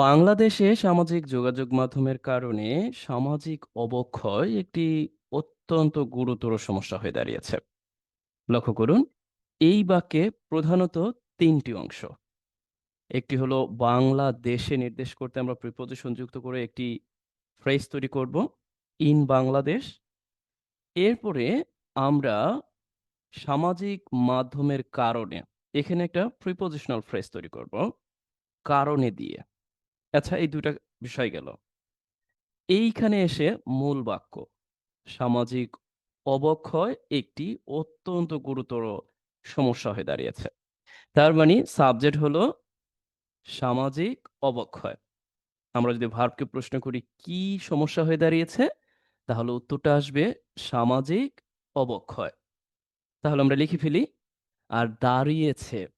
বাংলাদেশে সামাজিক যোগাযোগ মাধ্যমের কারণে সামাজিক অবক্ষয় একটি অত্যন্ত গুরুতর সমস্যা হয়ে দাঁড়িয়েছে। লক্ষ্য করুন, এই বাক্যে প্রধানত তিনটি অংশ। একটি হলো, বাংলাদেশে নির্দেশ করতে আমরা প্রিপোজিশন যুক্ত করে একটি ফ্রেজ তৈরি করব ইন বাংলাদেশ এরপরে আমরা সামাজিক মাধ্যমের কারণে এখানে একটা প্রিপোজিশনাল ফ্রেজ তৈরি করব, কারণে দিয়ে। আচ্ছা এই দুটা বিষয় গেল। এইখানে এসে মূল বাক্য, সামাজিক অবক্ষয় একটি অত্যন্ত গুরুতর সমস্যা হয়ে দাঁড়িয়েছে। তার মানে সাবজেক্ট হলো সামাজিক অবক্ষয়। আমরা যদি ভার্বকে প্রশ্ন করি, কি সমস্যা হয়ে দাঁড়িয়েছে? তাহলে উত্তরটা আসবে, সামাজিক অবক্ষয়। তাহলে আমরা লিখে ফেলি, আর দাঁড়িয়েছে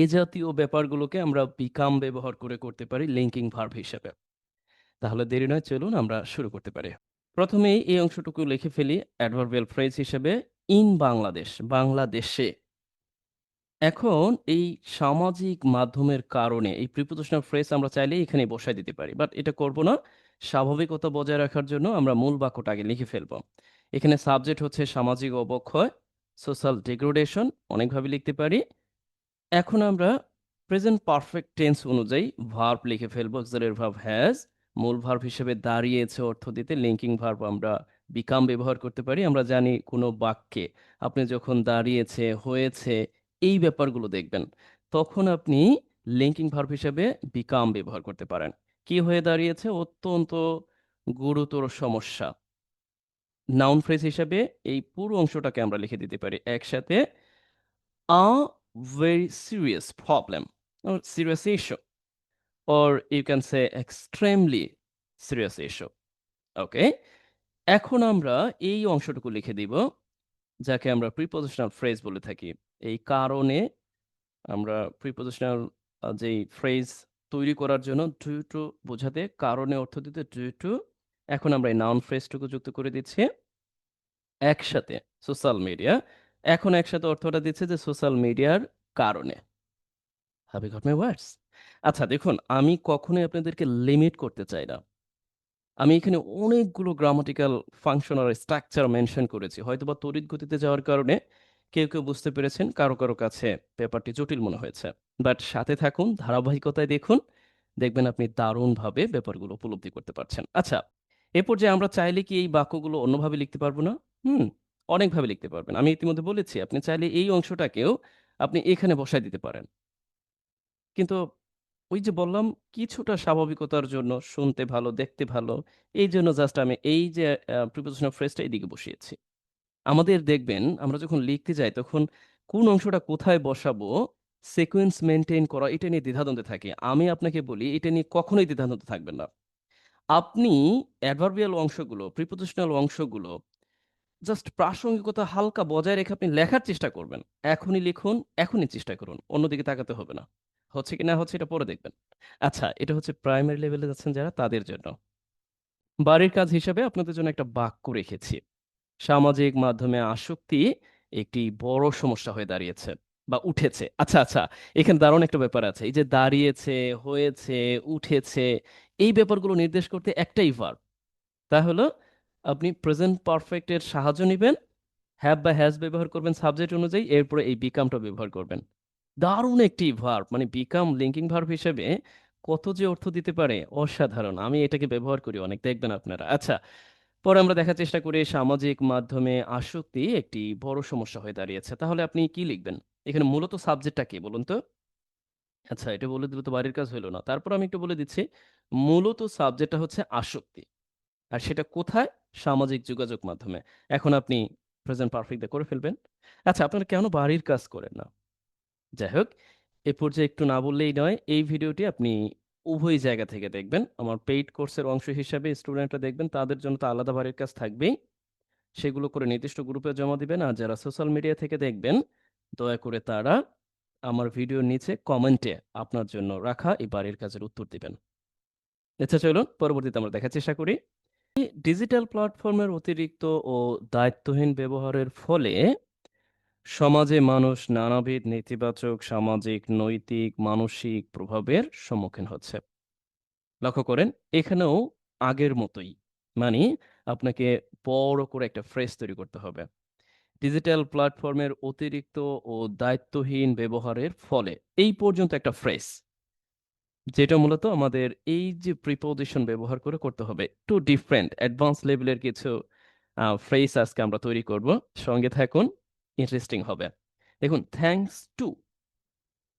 এ জাতীয় ব্যাপারগুলোকে আমরা বিকাম ব্যবহার করে করতে পারি লিঙ্কিং ভার্ব হিসেবে। তাহলে দেরি নয়, চলুন আমরা শুরু করতে পারি। প্রথমেই এই অংশটুকু লিখে ফেলি অ্যাডভার্বিয়াল ফ্রেজ হিসেবে ইন বাংলাদেশ, বাংলাদেশে। এখন এই সামাজিক মাধ্যমের কারণে এই প্রিপোজিশনাল ফ্রেজ আমরা চাইলে এখানে বসায় দিতে পারি বাট এটা করব না। স্বাভাবিকতা বজায় রাখার জন্য আমরা মূল বাক্যটা আগে লিখে ফেলব। এখানে সাবজেক্ট হচ্ছে সামাজিক অবক্ষয় সোশ্যাল ডিগ্রেডেশন অনেকভাবে লিখতে পারি। এখন আমরা প্রেজেন্ট পারফেক্ট টেন্স অনুযায়ী ভার্ব লিখে ফেলব। অক্সিলারি ভার্ব হ্যাজ মূল ভার্ব হিসেবে দাঁড়িয়েছে অর্থ দিতে লিঙ্কিং ভার্ব আমরা বিকাম ব্যবহার করতে পারি। আমরা জানি কোনো বাক্যে আপনি যখন দাঁড়িয়েছে, হয়েছে, এই ব্যাপারগুলো দেখবেন, তখন আপনি লিঙ্কিং ভার্ব হিসেবে বিকাম ব্যবহার করতে পারেন। কি হয়ে দাঁড়িয়েছে? অত্যন্ত গুরুতর সমস্যা। নাউন ফ্রেজ হিসাবে এই পুরো অংশটাকে আমরা লিখে দিতে পারি। একসাথে আ very serious problem, or serious issue, or you can say extremely serious issue ওকে এখন আমরা এই অংশটুকু লিখে দিব, যাকে আমরা প্রিপোজিশনাল ফ্রেজ বলে থাকি। এই কারণে আমরা প্রিপোজিশনাল যেই ফ্রেজ তৈরি করার জন্য ডু টু বোঝাতে, কারণে অর্থ দিতে ডু টু এখন আমরা এই নাউন ফ্রেজটুকু যুক্ত করে দিচ্ছি একসাথে সোশ্যাল মিডিয়া এখন একসাথে অর্থটা দিচ্ছে যে সোশ্যাল মিডিয়ার কারণে। হ্যাভ গট মাই ওয়ার্ডস আচ্ছা দেখুন, আমি কখনোই আপনাদেরকে লিমিট করতে চাই না। আমি এখানে অনেকগুলো গ্রামাটিক্যাল ফাংশন আর স্ট্রাকচার মেনশন করেছি। হয়তো বা তড়িৎ গতিতে যাওয়ার কারণে কেউ কেউ বুঝতে পেরেছেন, কারও কারও কাছে পেপারটি জটিল মনে হয়েছে। বাট সাথে থাকুন, ধারাবাহিকতায় দেখুন, দেখবেন আপনি দারুণভাবে ব্যাপারগুলো উপলব্ধি করতে পারছেন। আচ্ছা এ পর্যায়ে আমরা চাইলে কি এই বাক্যগুলো অন্যভাবে লিখতে পারব না? হুম অনেকভাবে লিখতে পারবেন। আমি ইতিমধ্যে বলেছি, আপনি চাইলে এই অংশটাকেও আপনি এখানে বসায় দিতে পারেন। কিন্তু ওই যে বললাম, কিছুটা স্বাভাবিকতার জন্য শুনতে ভালো, দেখতে ভালো, এই জন্য জাস্ট আমি এই যে প্রিপোজিশনাল ফ্রেজটা এদিকে বসিয়েছি। আমাদের দেখবেন, আমরা যখন লিখতে যাই, তখন কোন অংশটা কোথায় বসাবো সিকোয়েন্স মেনটেন করা, এটা নিয়ে দ্বিধাদ্বন্দ্বে থাকে। আমি আপনাকে বলি, এটা নিয়ে কখনোই দ্বিধাদ্বন্দ্বে থাকবেন না। আপনি অ্যাডভার্বিয়াল অংশগুলো প্রিপোজিশনাল অংশগুলো জাস্ট প্রাসঙ্গিকতা হালকা বজায় রেখে আপনি লেখার চেষ্টা করবেন। এখনই লিখুন, এখনই চেষ্টা করুন, অন্যদিকে তাকাতে হবে না। হচ্ছে কি না হচ্ছে এটা পরে দেখবেন। আচ্ছা এটা হচ্ছে প্রাইমারি লেভেলে যাচ্ছেন যারা, তাদের জন্য। বাড়ির কাজ হিসাবে আপনাদের জন্য একটা বাক্য রেখেছি। সামাজিক মাধ্যমে আসক্তি একটি বড় সমস্যা হয়ে দাঁড়িয়েছে বা উঠেছে। আচ্ছা আচ্ছা এখানে দারুণ একটা ব্যাপার আছে। এই যে দাঁড়িয়েছে, হয়েছে, উঠেছে, এই ব্যাপারগুলো নির্দেশ করতে একটাই ভার্ব তা হলো আপনি প্রেজেন্ট পারফেক্টের সাহায্য নেবেন হ্যাভ বা হ্যাজ ব্যবহার করবেন সাবজেক্ট অনুযায়ী, এরপরে এই বিকামটা ব্যবহার করবেন। দারুণ একটি ভার্ব মানে বিকাম লিঙ্কিং ভার্ব হিসেবে কত যে অর্থ দিতে পারে, অসাধারণ। আমি এটাকে ব্যবহার করি অনেক, দেখবেন আপনারা। আচ্ছা পরে আমরা দেখার চেষ্টা করি, সামাজিক মাধ্যমে আসক্তি একটি বড় সমস্যা হয়ে দাঁড়িয়েছে। তাহলে আপনি কি লিখবেন? এখানে মূলত সাবজেক্টটা কি, বলুন তো? আচ্ছা এটা বলে দিলে তো বাড়ির কাজ হলো না। তারপর আমি একটু বলে দিচ্ছি, মূলত সাবজেক্টটা হচ্ছে আসক্তি। আর সেটা কোথায়? সামাজিক যোগাযোগ মাধ্যমে। এখন আপনি প্রেজেন্ট পারফেক্ট করে ফেলবেন। আচ্ছা আপনারা কেন বাড়ির কাজ করেন না? যাই হোক, এ পর্যায়ে একটু না বললেই নয়, এই ভিডিওটি আপনি উভয় জায়গা থেকে দেখবেন। আমার পেইড কোর্সের অংশ হিসাবে স্টুডেন্টরা দেখবেন, তাদের জন্য তো আলাদা বাড়ির কাজ থাকবেই। সেগুলো করে নির্দিষ্ট গ্রুপে জমা দিবেন আর যারা সোশ্যাল মিডিয়া থেকে দেখবেন, দয়া করে তারা আমার ভিডিওর নিচে কমেন্টে আপনার জন্য রাখা এই বাড়ির কাজের উত্তর দিবেন। আচ্ছা চলুন, পরবর্তীতে আমরা দেখার চেষ্টা করি। ডিজিটাল প্ল্যাটফর্মের অতিরিক্ত ও দায়িত্বহীন ব্যবহারের ফলে সমাজে মানুষ নানাবিধ নেতিবাচক, সামাজিক, নৈতিক, মানসিক প্রভাবের সম্মুখীন হচ্ছে। লক্ষ্য করেন, এখানেও আগের মতোই। মানে আপনাকে বড় করে একটা ফ্রেজ তৈরি করতে হবে। ডিজিটাল প্ল্যাটফর্মের অতিরিক্ত ও দায়িত্বহীন ব্যবহারের ফলে এই পর্যন্ত একটা ফ্রেজ যেটা মূলত আমাদের এই যে প্রিপোজিশন ব্যবহার করে করতে হবে। টু ডিফারেন্ট অ্যাডভান্স লেভেলের কিছু ফ্রেজ আজকে আমরা তৈরি করব। সঙ্গে থাকুন ইন্টারেস্টিং হবে। দেখুন থ্যাঙ্কস টু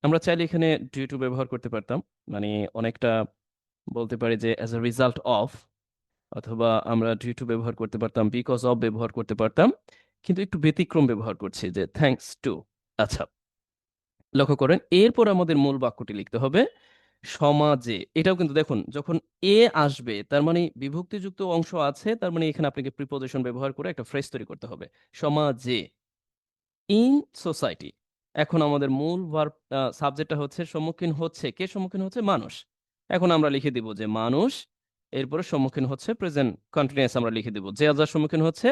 আমরা চাইলে এখানে ডিউ টু ব্যবহার করতে পারতাম। মানে অনেকটা বলতে পারি যে অ্যাজ এ রেজাল্ট অফ অথবা আমরা ডিউ টু ব্যবহার করতে পারতাম বিকজ অফ ব্যবহার করতে পারতাম। কিন্তু একটু ব্যতিক্রম ব্যবহার করছি যে থ্যাঙ্কস টু আচ্ছা লক্ষ্য করেন, এরপর আমাদের মূল বাক্যটি লিখতে হবে সমাজে। এটাও কিন্তু দেখুন, যখন এ আসবে, তার মানে বিভক্তিযুক্ত অংশ আছে, তার মানে এখানে আপনাকে প্রিপোজিশন ব্যবহার করে একটা ফ্রেজ তৈরি করতে হবে। সমাজে। ইন সোসাইটি এখন আমাদের মূল ভার্ব সাবজেক্টটা হচ্ছে সম্মুখীন হচ্ছে। কে সম্মুখীন হচ্ছে? মানুষ। এখন আমরা লিখে দিব যে মানুষ, এরপরে সম্মুখীন হচ্ছে প্রেজেন্ট কন্টিনিউয়াস আমরা লিখে দিব। যে যার সম্মুখীন হচ্ছে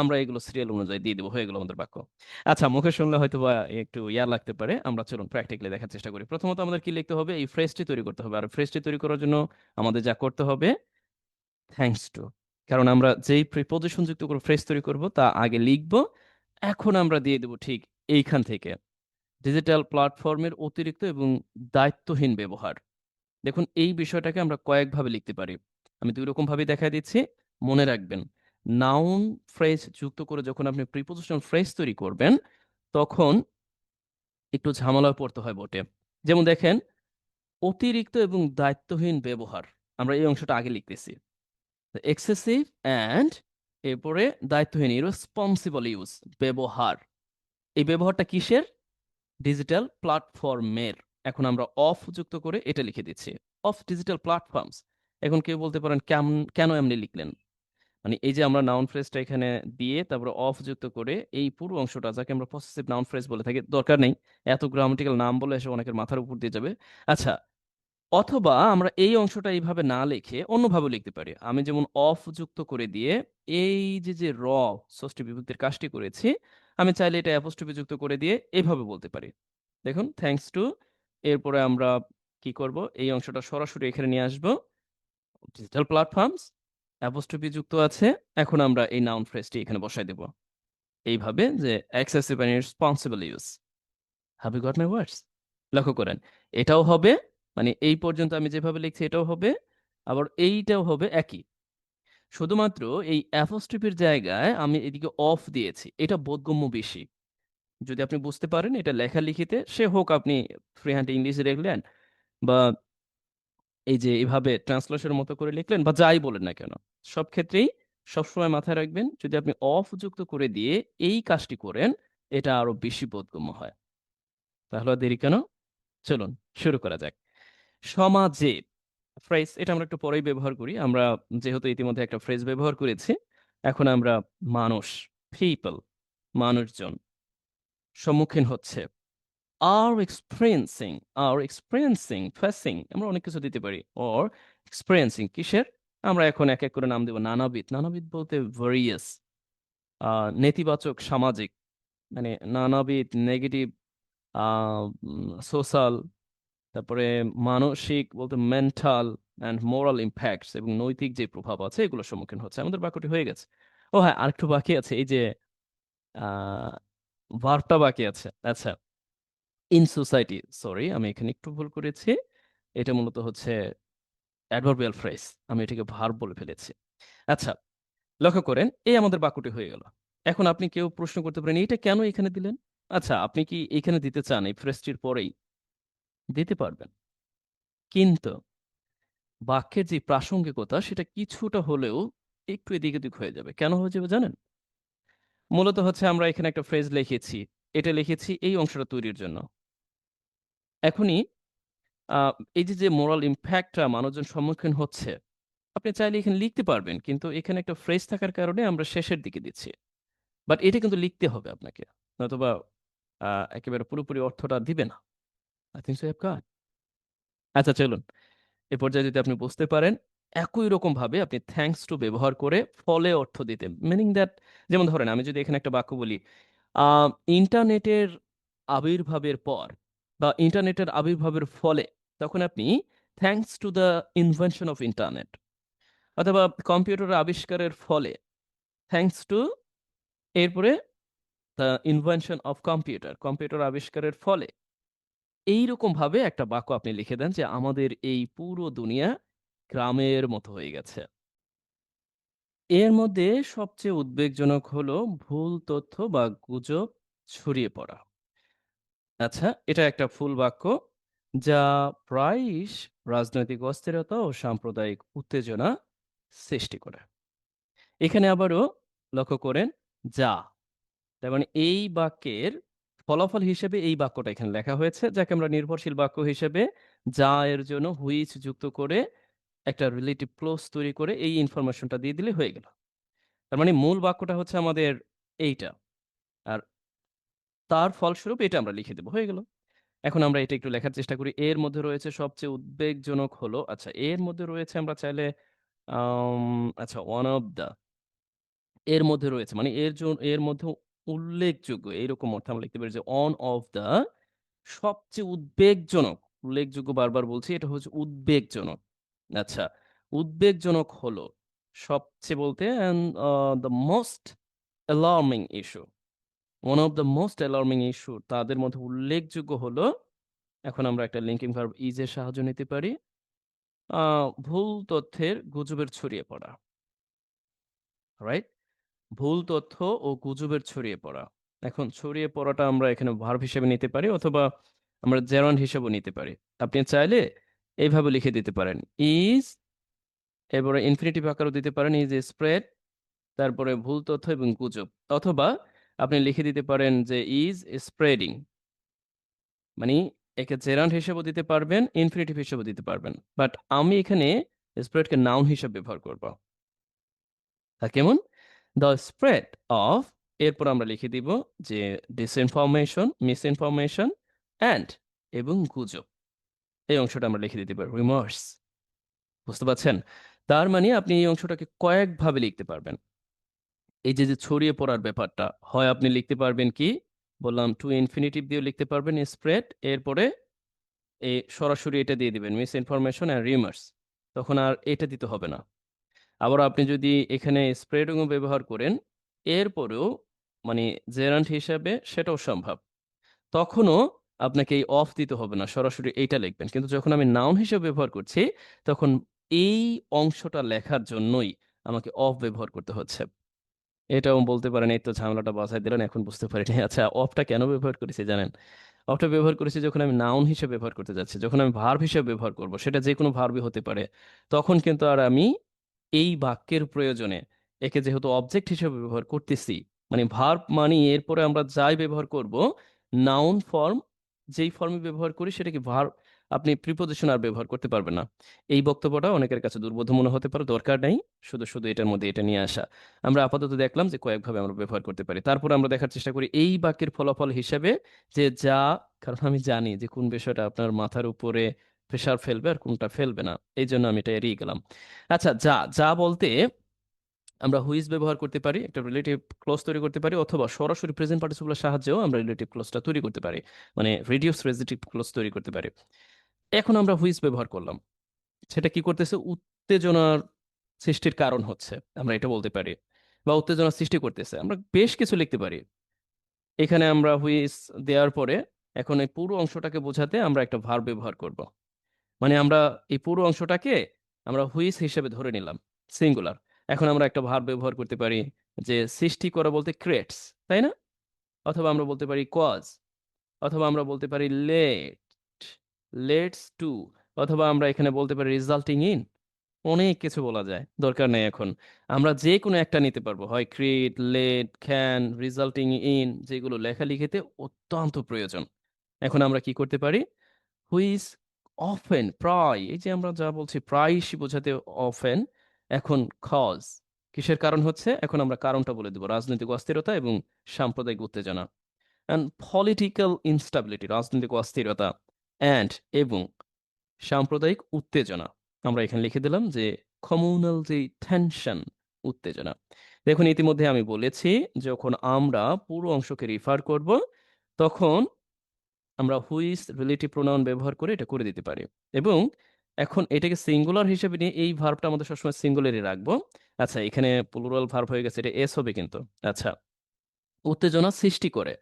আমরা এগুলো সিরিয়াল অনুযায়ী দিয়ে দিব, হয়ে গেল আমাদের বাক্য। আচ্ছা মুখে শুনলে হয়তো বা একটু ইয়া লাগতে পারে। আমরা চলুন প্র্যাকটিক্যালি দেখার চেষ্টা করি। প্রথমত আমাদের কি লিখতে হবে? এই ফ্রেজটি তৈরি করতে হবে। আর ফ্রেজটি তৈরি করার জন্য আমাদের যা করতে হবে থ্যাঙ্কস টু কারণ আমরা যেই প্রিপোজিশন যুক্ত করে ফ্রেজ তৈরি করব, তা আগে লিখব। এখন আমরা দিয়ে দেব ঠিক এইখান থেকে। ডিজিটাল প্ল্যাটফর্মের অতিরিক্ত এবং দায়িত্বহীন ব্যবহার। দেখুন, এই বিষয়টাকে আমরা কয়েকভাবে লিখতে পারি। আমি দুই রকম ভাবে দেখা দিচ্ছি। মনে রাখবেন নাউন ফ্রেজ যুক্ত করে যখন আপনি প্রিপোজিশন ফ্রেজ তৈরি করবেন, তখন একটু ঝামেলায় পড়তে হয় বটে। যেমন দেখেন, অতিরিক্ত এবং দায়িত্বহীন ব্যবহার, আমরা এই অংশটা আগে লিখতেছি। এক্সেসিভ অ্যান্ড এরপরে দায়িত্বহীন ইরেসপন্সিবল ইউজ ব্যবহার। এই ব্যবহারটা কিসের? ডিজিটাল প্ল্যাটফর্মের এখন আমরা অফ যুক্ত করে এটা লিখে দিচ্ছি। অফ ডিজিটাল প্ল্যাটফর্মস এখন কেউ বলতে পারেন কেন এমনি লিখলেন? মানে এই যে আমরা নাউন ফ্রেজটা এখানে দিয়ে তারপরে অফ যুক্ত করে এই পুরো অংশটা, যাকে আমরা পসেসিভ নাউন ফ্রেজ বলে থাকি, দরকার নেই। এত গ্রামাটিক্যাল নাম বলে এসে অনেকের মাথার উপর দিয়ে যাবে। আচ্ছা অথবা আমরা এই অংশটা এইভাবে না লিখে অন্যভাবে লিখতে পারি। আমি যেমন অফ যুক্ত করে দিয়ে এই যে যে র ষষ্ঠী বিভক্তির কাজটি করেছি, আমি চাইলে এটা অ্যাপোস্ট্রফি যুক্ত করে দিয়ে এইভাবে বলতে পারি। দেখুন থ্যাঙ্কস টু এরপরে আমরা কি করব? এই অংশটা সরাসরি এখানে নিয়ে আসব। ডিজিটাল প্ল্যাটফর্মস অ্যাপোস্ট্রফি যুক্ত আছে। এখন আমরা এই নাউন ফ্রেজটি এখানে বসাই দেব। এইভাবে যে excessive and responsible use have you got my words লক্ষ্য করেন, এটাও হবে মানে এই পর্যন্ত আমি যেভাবে লিখছি এটাও হবে, আবার এইটাও হবে একই। শুধুমাত্র এই অ্যাপোস্ট্রফির জায়গায় আমি এদিকে অফ দিয়েছি, এটা বোধগম্য বেশি। যদি আপনি বুঝতে পারেন, এটা লেখালেখিতে, সে হোক আপনি ফ্রি হ্যান্ড ইংলিশে দেখলেন, বা এই যে এভাবে ট্রান্সলেশনের মতো করে লিখলেন বা যাই বলেন না কেন, সব ক্ষেত্রেই সবসময় মাথায় রাখবেন যদি আপনি অফ যুক্ত করে দিয়ে এই কাজটি করেন, এটা আরও বেশি বোধগম্য হয়। তাহলে দেরি কেন? চলুন শুরু করা যাক। সমাজে ফ্রেজ এটা আমরা একটু পরেই ব্যবহার করি। আমরা যেহেতু ইতিমধ্যে একটা ফ্রেজ ব্যবহার করেছি, এখন আমরা মানুষ পিপল মানুষজন সম্মুখীন হচ্ছে। আর এক্সপিরিয়েন্সিং আর এক্সপিরিয়েন্সিং ফেসিং আমরা অনেক কিছু দিতে পারি অর এক্সপিরিয়েন্সিং কিসের? আমরা এখন এক এক করে নাম দেব নানাবিধ। নানাবিধ বলতে ভেরিয়াস নেতিবাচক, সামাজিক মানে নানাবিধ নেগেটিভ সোশ্যাল তারপরে মানসিক বলতে মেন্টাল অ্যান্ড মোরাল ইম্প্যাক্টস এবং নৈতিক যে প্রভাব আছে এগুলোর সম্মুখীন হচ্ছে। আমাদের বাক্যটি হয়ে গেছে। ও হ্যাঁ আরেকটু বাকি আছে, এই যে ভার্বটা বাকি আছে। আচ্ছা ইন সোসাইটি সরি আমি এখানে একটু ভুল করেছি। এটা মূলত হচ্ছে অ্যাডভার্বিয়াল ফ্রেজ আমি এটাকে ভার বলে ফেলেছি। আচ্ছা লক্ষ্য করেন, এই আমাদের বাক্যটি হয়ে গেল। এখন আপনি কেউ প্রশ্ন করতে পারেন এটা কেন এখানে দিলেন? আচ্ছা আপনি কি এখানে দিতে চান এই ফ্রেজটির পরেই? দিতে পারবেন। কিন্তু বাক্যের যে প্রাসঙ্গিকতা, সেটা কিছুটা হলেও একটু এদিক ওদিক হয়ে যাবে। কেন হয়ে যাবে জানেন? মূলত হচ্ছে আমরা এখানে একটা ফ্রেজ লিখেছি এটা লিখেছি এই অংশটা তৈরির জন্য। এখনই এই যে যে মোরাল ইম্প্যাক্টটা মানুষজন সম্মুখীন হচ্ছে, আপনি চাইলে এখানে লিখতে পারবেন, কিন্তু এখানে একটা ফ্রেজ থাকার কারণে আমরা শেষের দিকে দিচ্ছি। বাট এটা কিন্তু লিখতে হবে আপনাকে, নতুবা একেবারে পুরোপুরি অর্থটা দিবে না। আই থিঙ্ক সো হ্যাভ আচ্ছা চলুন। এ পর্যায়ে যদি আপনি বুঝতে পারেন, একই রকম ভাবে আপনি থ্যাঙ্কস টু ব্যবহার করে ফলে অর্থ দিতে মিনিং দ্যাট যেমন ধরেন, আমি যদি এখানে একটা বাক্য বলি ইন্টারনেটের আবির্ভাবের পর বা ইন্টারনেটের আবির্ভাবের ফলে তখন আপনি thanks to the invention of internet অথবা কম্পিউটার আবিষ্কারের ফলে থ্যাঙ্কস টু এরপরে the invention of computer computer আবিষ্কারের ফলে এইরকম ভাবে একটা বাক্য আপনি লিখে দেন যে আমাদের এই পুরো দুনিয়া গ্রামের মতো হয়ে গেছে। এর মধ্যে সবচেয়ে উদ্বেগজনক হলো ভুল তথ্য বা গুজব ছড়িয়ে পড়া। আচ্ছা এটা একটা ফুল বাক্য যা প্রায়ই রাজনৈতিক অস্থিরতা ও সাম্প্রদায়িক উত্তেজনা সৃষ্টি করে। এখানে আবারও লক্ষ্য করেন যা। তার মানে এই বাক্যের ফলাফল হিসেবে এই বাক্যটা এখানে লেখা হয়েছে, যাকে আমরা নির্ভরশীল বাক্য হিসেবে যা এর জন্য হুইচ যুক্ত করে একটা রিলেটিভ ক্লোজ তৈরি করে এই ইনফরমেশনটা দিয়ে দিলে হয়ে গেল। তার মানে মূল বাক্যটা হচ্ছে আমাদের এইটা। আর তার ফলস্বরূপ এটা আমরা লিখে দেবো, হয়ে গেল। এখন আমরা এটা একটু লেখার চেষ্টা করি। এর মধ্যে রয়েছে সবচেয়ে উদ্বেগজনক হলো আচ্ছা এর মধ্যে রয়েছে আমরা চাইলে আচ্ছা ওয়ান অফ দ্য এর মধ্যে রয়েছে মানে এর জন্য এর মধ্যে উল্লেখযোগ্য, এইরকম অর্থে আমরা লিখতে পারি যে অন অফ দ্য সবচেয়ে উদ্বেগজনক, উল্লেখযোগ্য বারবার বলছি, এটা হচ্ছে উদ্বেগজনক। আচ্ছা উদ্বেগজনক হলো সবচেয়ে বলতে the most alarming issue one of the most alarming issue তাদের মধ্যে উল্লেখযোগ্য হলো, এখন আমরা একটা লিঙ্কিং ভার্ব ইজের সাহায্য নিতে পারি ভুল তথ্যের গুজবের ছড়িয়ে পড়া। রাইট ভুল তথ্য ও গুজবের ছড়িয়ে পড়া। এখন ছড়িয়ে পড়াটা আমরা এখানে ভার্ব হিসেবে নিতে পারি, অথবা আমরা জেরন হিসেবেও নিতে পারি। আপনি চাইলে এইভাবে লিখে দিতে পারেন। ইজ, এরপরে ইনফিনিটিভ আকারও দিতে পারেন, ইজ স্প্রেড তারপরে ভুল তথ্য এবং গুজব। অথবা আপনি লিখে দিতে পারেন যে ইজ স্প্রেডিং মানে একে জেরান্ড হিসেবেও দিতে পারবেন ইনফিনিটিভ হিসেবেও দিতে পারবেন। বাট আমি এখানে স্প্রেডকে নাউন হিসেবে ব্যবহার করব। তা কেমন? দ্য স্প্রেড অফ এরপর আমরা লিখে দিব যে ডিসইনফরমেশন মিস ইনফরমেশন অ্যান্ড এবং গুজব। এই অংশটা আমরা লিখে দিতে পারি রিমার্স বুঝতে পারছেন? তার মানে আপনি এই অংশটাকে কয়েকভাবে লিখতে পারবেন। এই যে যে ছড়িয়ে পড়ার ব্যাপারটা, হয় আপনি লিখতে পারবেন কি? বললাম টু ইনফিনিটিভ দিয়েও লিখতে পারবেন স্প্রেড এরপরে এই সরাসরি এটা দিয়ে দিবেন মিস ইনফরমেশন অ্যান্ড রিমার্স তখন আর এটা দিতে হবে না। আবার আপনি যদি এখানে স্প্রেডিংও ব্যবহার করেন, এরপরেও মানে জেরান্ট হিসাবে সেটাও সম্ভব। তখনও আপনাকে এই অফ দিতে হবে না, সরাসরি এইটা লিখবেন। কিন্তু যখন আমি নাউন হিসেবে ব্যবহার করছি, তখন এই অংশটা লেখার জন্যই আমাকে অফ ব্যবহার করতে হচ্ছে। এটাও বলতে পারেন, এই তো ঝামেলাটা বাসায় দিলেন, এখন বুঝতে পারিনি। আচ্ছা অফটা কেন ব্যবহার করেছি জানেন? অফটা ব্যবহার করেছি যখন আমি নাউন হিসেবে ব্যবহার করতে যাচ্ছি, যখন আমি ভার্ব হিসেবে ব্যবহার করব, সেটা যে কোনো ভার্বই হতে পারে, তখন কিন্তু আর আমি এই বাক্যের প্রয়োজনে একে যেহেতু অবজেক্ট হিসেবে ব্যবহার করতেছি মানে ভার্ব মানে এরপরে আমরা যাই ব্যবহার করব নাউন ফর্ম যেই ফর্মে ব্যবহার করি, সেটাকে ভার, আপনি প্রিপোজিশন আর ব্যবহার করতে পারবেন না। এই বক্তব্যটা অনেকের কাছে দুর্বোধ্য মনে হতে পারে, দরকার নেই। শুধু শুধু এটার মধ্যে এটা নিয়ে আসা। আমরা আপাতত দেখলাম যে কয়েকভাবে আমরা ব্যবহার করতে পারি। তারপর আমরা দেখার চেষ্টা করি, এই বাক্যের ফলাফল হিসেবে যে যা, কারণ আমি জানি যে কোন বিষয়টা আপনার মাথার উপরে প্রেশার ফেলবে আর কোনটা ফেলবে না। এই জন্য আমি এটা এড়িয়ে গেলাম। আচ্ছা যা যা বলতে আমরা হুইজ ব্যবহার করতে পারি, একটা রিলেটিভ ক্লোজ তৈরি করতে পারি, অথবা সরাসরি প্রেজেন্ট পার্টিসিপলের সাহায্যেও আমরা রিলেটিভ ক্লোজটা তৈরি করতে পারি মানে রিডিউস রেজিটিভ ক্লোজ তৈরি করতে পারি। এখন আমরা হুইজ ব্যবহার করলাম। সেটা কি করতেছে? উত্তেজনার সৃষ্টির কারণ হচ্ছে, আমরা এটা বলতে পারি, বা উত্তেজনা সৃষ্টি করতেছে। আমরা বেশ কিছু লিখতে পারি। এখানে আমরা হুইস দেওয়ার পরে এখন এই পুরো অংশটাকে বোঝাতে আমরা একটা ভার ব্যবহার করব। মানে আমরা এই পুরো অংশটাকে আমরা হুইস হিসেবে ধরে নিলাম সিঙ্গুলার এখন আমরা একটা ভার ব্যবহার করতে পারি যে সৃষ্টি করা বলতে ক্রিয়েটস তাই না? অথবা আমরা বলতে পারি কজ অথবা আমরা বলতে পারি লেট লেটস টু অথবা আমরা এখানে বলতে পারি রেজাল্টিং ইন অনেক কিছু বলা যায়, দরকার নেই এখন। আমরা যে কোনো একটা নিতে পারব, হয় create let can resulting in যেগুলো লেখালেখিতে অত্যন্ত প্রয়োজন। এখন আমরা কি করতে পারি? হুইজ অফেন প্রায়, এই যে আমরা যা বলছি প্রায়শই বোঝাতে অফেন এখন কজ কিসের কারণ হচ্ছে? এখন আমরা কারণটা বলে দেবো। রাজনৈতিক অস্থিরতা এবং সাম্প্রদায়িক উত্তেজনা। অ্যান্ড পলিটিক্যাল ইনস্টাবিলিটি রাজনৈতিক অস্থিরতা অ্যান্ড এবং সাম্প্রদায়িক উত্তেজনা। আমরা এখানে লিখে দিলাম যে কমিউনাল যে টেনশন উত্তেজনা। দেখুন, ইতিমধ্যে আমি বলেছি, যখন আমরা পুরো অংশকে রিফার করব, তখন আমরা হুইস রিলেটিভ প্রোনাউন ব্যবহার করে এটা করে দিতে পারি। এবং এখন এটাকে সিঙ্গুলার হিসেবে নিয়ে এই ভার্বটা আমাদের সবসময় সিঙ্গুলারই রাখব। আচ্ছা এখানে প্লুরাল ভার্ব হয়ে গেছে, এটা এস হবে কিন্তু। আচ্ছা উত্তেজনা সৃষ্টি করে।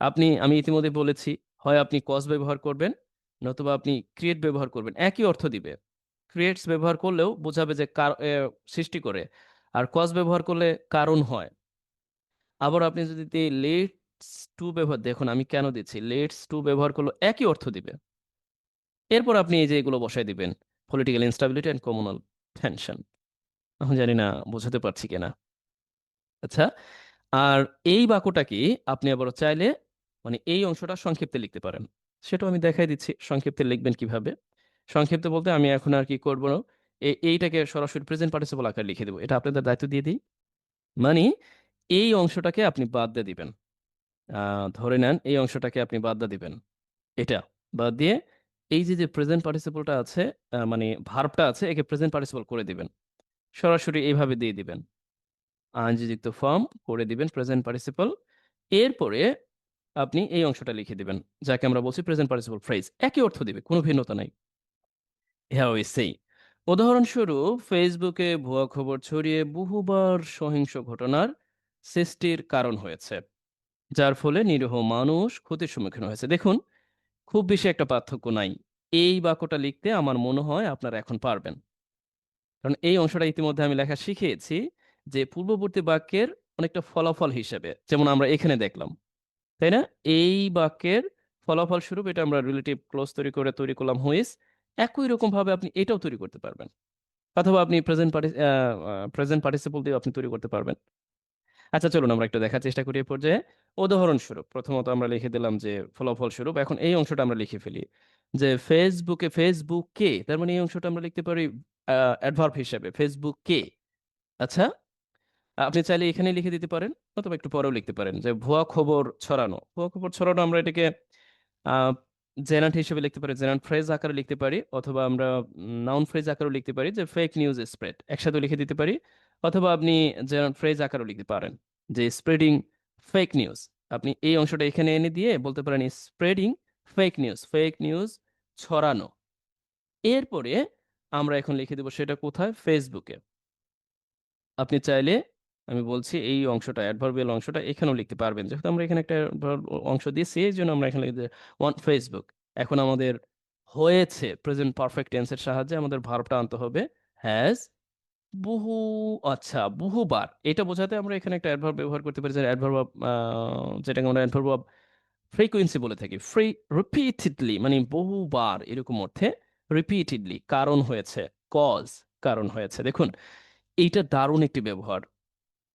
আপনি, আমি ইতিমধ্যে বলেছি, হয় আপনি কজ ব্যবহার করবেন, নতুবা আপনি ক্রিয়েট ব্যবহার করবেন, একই অর্থ দিবে। ক্রিয়েটস ব্যবহার করলেও বোঝাবে যে সৃষ্টি করে। আর কজ ব্যবহার করলে কারণ হয়। আবার আপনি যদি লেটস টু ব্যবহার, দেখুন আমি কেন দিচ্ছি লেটস টু ব্যবহার করলে একই অর্থ দিবে। এরপর আপনি এই যে এগুলো বসাই দিবেন political instability and communal tension এখন জানি না বোঝাতে পারছি কিনা। আচ্ছা আর এই বাক্যটাকে আপনি আবার চাইলে মানে এই অংশটা সংক্ষিপ্তে লিখতে পারেন। সেটাও আমি দেখাই দিচ্ছি সংক্ষিপ্তে লিখবেন কীভাবে। সংক্ষিপ্ত বলতে আমি এখন আর কি করব এইটাকে সরাসরি প্রেজেন্ট পার্টিসিপল আকারে লিখে দেবো। এটা আপনাদের দায়িত্ব দিয়ে দিই। মানে এই অংশটাকে আপনি বাদ দিয়ে দিবেন। ধরে নেন এই অংশটাকে আপনি বাদ দিয়ে দিবেন। এটা বাদ দিয়ে এই যে যে প্রেজেন্ট পার্টিসিপলটা আছে মানে ভার্বটা আছে, একে প্রেজেন্ট পার্টিসিপল করে দিবেন। সরাসরি এইভাবে দিয়ে দিবেন। আইনযুক্ত ফর্ম করে দিবেন প্রেজেন্ট পার্টিসিপল এরপরে আপনি এই অংশটা লিখে দিবেন, যাকে আমরা বলছি প্রেজেন্ট পার্টিসিপল ফ্রেজ একই অর্থ দিবে, কোনো ভিন্নতা নাই। হ্যাঁ সেই উদাহরণস্বরূপ ফেসবুকে ভুয়া খবর ছড়িয়ে বহুবার সহিংস ঘটনার সৃষ্টির কারণ হয়েছে, যার ফলে নিরীহ মানুষ ক্ষতির সম্মুখীন হয়েছে। দেখুন খুব বেশি একটা পার্থক্য নাই। এই বাক্যটা লিখতে আমার মনে হয় আপনারা এখন পারবেন। কারণ এই অংশটা ইতিমধ্যে আমি লেখা শিখিয়েছি যে পূর্ববর্তী বাক্যের অনেকটা ফলাফল হিসেবে, যেমন আমরা এখানে দেখলাম, তাই না? এই বাক্যের ফলাফল স্বরূপ এটা আমরা রিলেটিভ ক্লোজ তৈরি করে তৈরি করলাম হুইস একই রকম ভাবে আপনি এটাও তৈরি করতে পারবেন। অথবা আপনি প্রেজেন্ট পার্টি প্রেজেন্ট পার্টিসিপল দিয়ে আপনি তৈরি করতে পারবেন। আচ্ছা চলুন আমরা একটু দেখার চেষ্টা করি এ পর্যায়ে। উদাহরণস্বরূপ, প্রথমত আমরা লিখে দিলাম যে ফলাফল স্বরূপ এখন এই অংশটা আমরা লিখে ফেলি, যে ফেসবুকে ফেসবুক কে, তার মানে এই অংশটা আমরা লিখতে পারি অ্যাডভার্ব হিসেবে, ফেসবুক কে। আচ্ছা আপনি চাইলে এখানে লিখে দিতে পারেন, অথবা একটু পরেও লিখতে পারেন, যে ভুয়া খবর ছড়ানো, ভুয়া খবর ছড়ানো আমরা এটাকে জেনান্ট হিসেবে লিখতে পারি, জেনান্ট ফ্রেজ আকারে লিখতে পারি, অথবা আমরা নাউন ফ্রেজ আকারেও লিখতে পারি, যে ফেক নিউজ স্প্রেড একসাথে লিখে দিতে পারি, অথবা আপনি জেনান্ট ফ্রেজ আকারেও লিখতে পারেন, যে স্প্রেডিং ফেক নিউজ আপনি এই অংশটা এখানে এনে দিয়ে বলতে পারেন spreading fake news fake news ছড়ানো। এরপরে আমরা এখন লিখে দেবো সেটা কোথায়? ফেসবুকে আপনি চাইলে, আমি বলছি এই অংশটা অ্যাডভার্বিয়াল অংশটা এখানেও লিখতে পারবেন। যেহেতু আমরা এখানে একটা অংশ দিয়েছি, এই জন্য আমরা এখানে লিখতে ওয়ান ফেসবুক এখন আমাদের হয়েছে প্রেজেন্ট পারফেক্ট টেন্সের সাহায্যে আমাদের ভার্বটা আনতে হবে হ্যাজ বহু আচ্ছা বহুবার। এটা বোঝাতে আমরা এখানে একটা অ্যাডভার্ব ব্যবহার করতে পারি যে অ্যাডভার্ব যেটাকে আমরা অ্যাডভার্ব ফ্রিকুয়েন্সি বলে থাকি। ফ্রি রিপিটেডলি মানে বহুবার, এরকম অর্থে রিপিটেডলি কারণ হয়েছে কজ কারণ হয়েছে। দেখুন, এইটা দারুণ একটি ব্যবহার।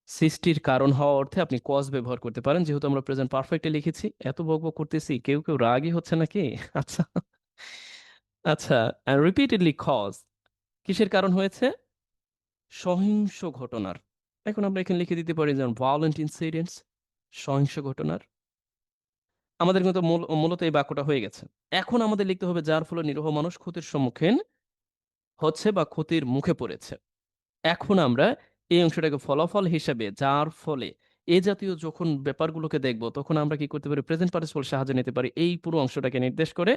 সৃষ্টির কারণ হওয়া অর্থে আপনি কজ ব্যবহার করতে পারেন। যেহেতু আমরা প্রেজেন্ট পারফেক্টে লিখেছি, এত বকবক করতেছি, কেউ কেউ রাগই হচ্ছে নাকি? আচ্ছা আচ্ছা রিপিটেডলি কজ কিসের কারণ হয়েছে? সহিংস ঘটনার। এখন আমরা এখানে লিখে দিতে পারি যেমন ভায়োলেন্ট ইনসিডেন্টস সহিংস ঘটনার। আমাদের কিন্তু মূলত এই বাক্যটা হয়ে গেছে। এখন আমাদের লিখতে হবে যার ফলে নিরহ মানুষ ক্ষতির সম্মুখীন হচ্ছে বা ক্ষতির মুখে পড়েছে। এখন আমরা এই অংশটাকে ফলাফল হিসাবে, যার ফলে এ জাতীয় যখন ব্যাপারগুলোকে দেখব, তখন আমরা কি করতে পারি? প্রেজেন্ট পার্টিসিপল সাহায্য নিতে পারি। এই পুরো অংশটাকে নির্দেশ করে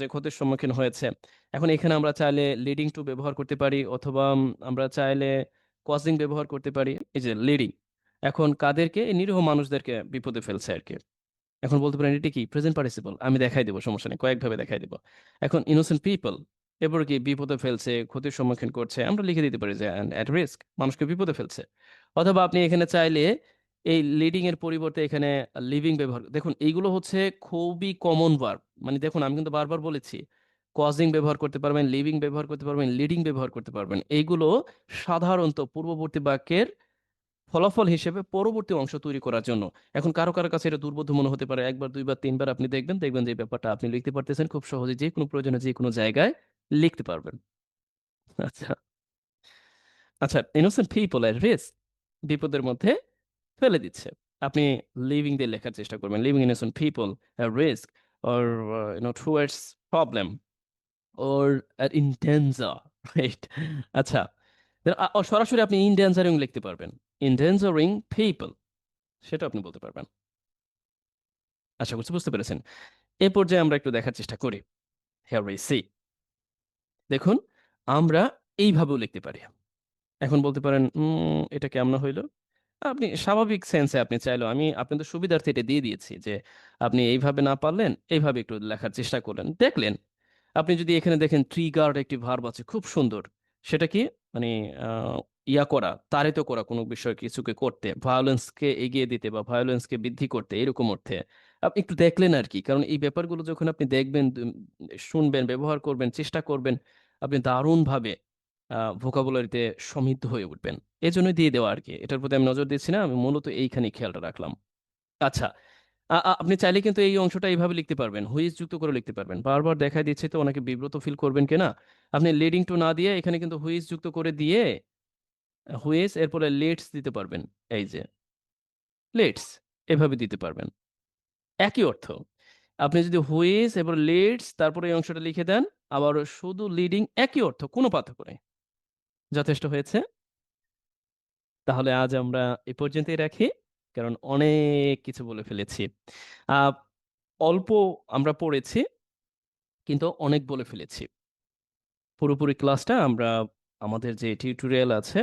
যে ক্ষতির সম্মুখীন হয়েছে। এখন এখানে আমরা চাইলে লিডিং টু ব্যবহার করতে পারি, অথবা আমরা চাইলে কজিং ব্যবহার করতে পারি। এই যে লিডিং এখন কাদেরকে? এই নিরীহ মানুষদেরকে বিপদে ফেলছে আর কি এখন বলতে পারেন, এটি কি? প্রেজেন্ট পার্টিসিপল আমি দেখাই দেবো, সমস্যা নেই, কয়েকভাবে দেখাই দেবো। এখন ইনোসেন্ট পিপল এরপর কি বিপদে ফেলছে, ক্ষতির সম্মুখীন করছে, আমরা লিখে দিতে পারি যে অ্যাট রিস্ক মানুষকে বিপদে ফেলছে। অথবা আপনি এখানে চাইলে এই লিডিং এর পরিবর্তে এখানে লিভিং ব্যবহার দেখুন এইগুলো হচ্ছে খুবই কমন ভার্ব মানে দেখুন আমি কিন্তু বারবার বলেছি কজিং ব্যবহার করতে পারবেন লিভিং ব্যবহার করতে পারবেন লিডিং ব্যবহার করতে পারবেন। এইগুলো সাধারণত পূর্ববর্তী বাক্যের ফলাফল হিসেবে পরবর্তী অংশ তৈরি করার জন্য। এখন কারও কারও কাছে এটা দুর্বোধ্য মনে হতে পারে, একবার, দুইবার, তিনবার আপনি দেখবেন দেখবেন যে ব্যাপারটা আপনি লিখতে পারতেছেন, খুব সহজে যে কোনো প্রয়োজনে যে কোনো জায়গায় লিখতে পারবেন। আচ্ছা। আচ্ছা ইনোসেন্ট পিপল এর রিস্ক বিপদের মধ্যে ফেলে দিচ্ছে। আপনি লিভিং দিয়ে লেখার চেষ্টা করবেন। Living innocent people risk or you know towards problem or in danger right আচ্ছা সরাসরি আপনি ইন ডেঞ্জারিং লিখতে পারবেন। ইন ডেঞ্জারিং পিপল সেটা আপনি বলতে পারবেন। আশা করছি বুঝতে পেরেছেন। এ পর্যায়ে আমরা একটু দেখার চেষ্টা করি হেয়ার সি দেখুন আমরা এইভাবেও লিখতে পারি। এখন বলতে পারেন, এটা কেমনে হইল? আপনি স্বাভাবিক সেন্সে আপনি চাইলেও আমি আপনাদের সুবিধার্থে এটা দিয়ে দিয়েছি যে, আপনি এইভাবে না পারলেন, এইভাবে একটু লেখার চেষ্টা করলেন। দেখলেন। আপনি যদি এখানে দেখেন ট্রিগার্ড একটি ভার্ব আছে খুব সুন্দর। সেটা কি? মানে ইয়া করা, তাড়িত করা কোনো বিষয় কিছুকে করতে, ভায়োলেন্সকে এগিয়ে দিতে বা ভায়োলেন্সকে বৃদ্ধি করতে এরকম অর্থে। আপনি একটু দেখলেন আরকি। কারণ এই ব্যাপারগুলো যখন আপনি দেখবেন, শুনবেন, ব্যবহার করবেন, চেষ্টা করবেন, আপনি দারুণভাবে vocabulary সমৃদ্ধ হয়ে উঠবেন। এই জন্যই দিয়ে দেওয়া আর কি এটার প্রতি আমি নজর দিচ্ছি না। আমি মূলত এইখানেই খেয়ালটা রাখলাম। আচ্ছা। আপনি চাইলে কিন্তু এই অংশটা এইভাবে লিখতে পারবেন। is যুক্ত করে লিখতে পারবেন। বারবার দেখায় দিচ্ছে তো অনেকে বিব্রত ফিল করবেন কিনা? আপনি leading টু না দিয়ে এখানে কিন্তু is যুক্ত করে দিয়ে is এরপরে লেটস দিতে পারবেন। এই যে। লেটস এভাবে দিতে পারবেন। একই অর্থ। আপনি যদি who এবার লিডস তারপরে এই অংশটা লিখে দেন, আবার শুধু লিডিং একই অর্থ, কোনো পার্থক্য নেই। যথেষ্ট হয়েছে? তাহলে আজ আমরা এ পর্যন্তই রাখি। কারণ অনেক কিছু বলে ফেলেছি। অল্প আমরা পড়েছি। কিন্তু অনেক বলে ফেলেছি। পুরোপুরি ক্লাসটা আমরা আমাদের যে টিউটোরিয়াল আছে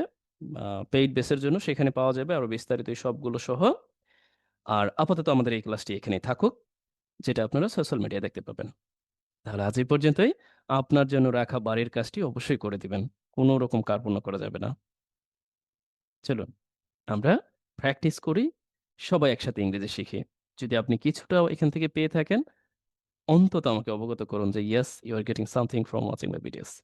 পেইড বেসের জন্য সেখানে পাওয়া যাবে আরও বিস্তারিত সবগুলো সহ। আর আপাতত আমাদের এই ক্লাসটি এখানেই থাকুক। যেটা আপনারা সোশ্যাল মিডিয়ায় দেখতে পাবেন। তাহলে আজ এই পর্যন্তই। আপনার জন্য রাখা বাড়ির কাজটি অবশ্যই করে দিবেন। কোন রকম কার্পণ্য করা যাবে না। চলুন, আমরা প্র্যাকটিস করি। সবাই একসাথে ইংরেজি শিখি। যদি আপনি কিছুটাও এখান থেকে পেয়ে থাকেন, অন্তত আমাকে অবগত করুন যে, "yes, you are getting something from watching my videos."